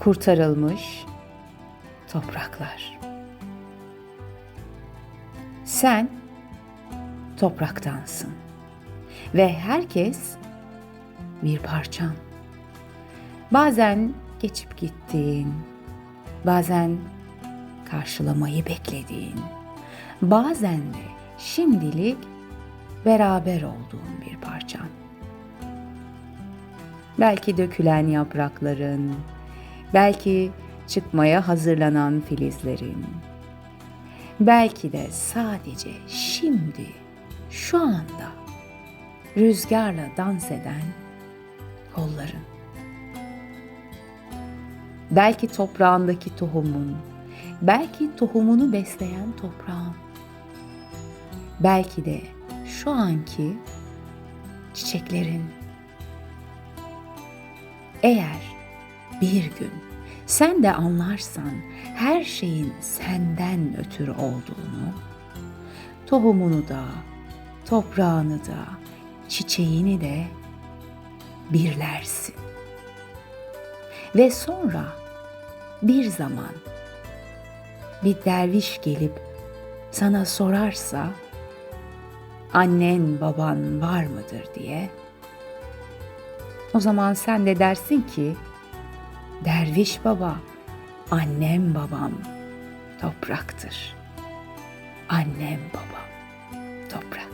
kurtarılmış topraklar. Sen topraktansın ve herkes bir parçan. Bazen geçip gittiğin, bazen karşılamayı beklediğin, bazen de şimdilik beraber olduğun bir parçan. Belki dökülen yaprakların, belki çıkmaya hazırlanan filizlerin, belki de sadece şimdi, şu anda rüzgarla dans eden kolların. Belki toprağındaki tohumun, belki tohumunu besleyen toprağın. Belki de şu anki çiçeklerin. Eğer bir gün sen de anlarsan her şeyin senden ötürü olduğunu, tohumunu da, toprağını da, çiçeğini de birlersin. Ve sonra bir zaman bir derviş gelip sana sorarsa annen baban var mıdır diye o zaman sen de dersin ki derviş baba annem babam topraktır. Annem babam topraktır.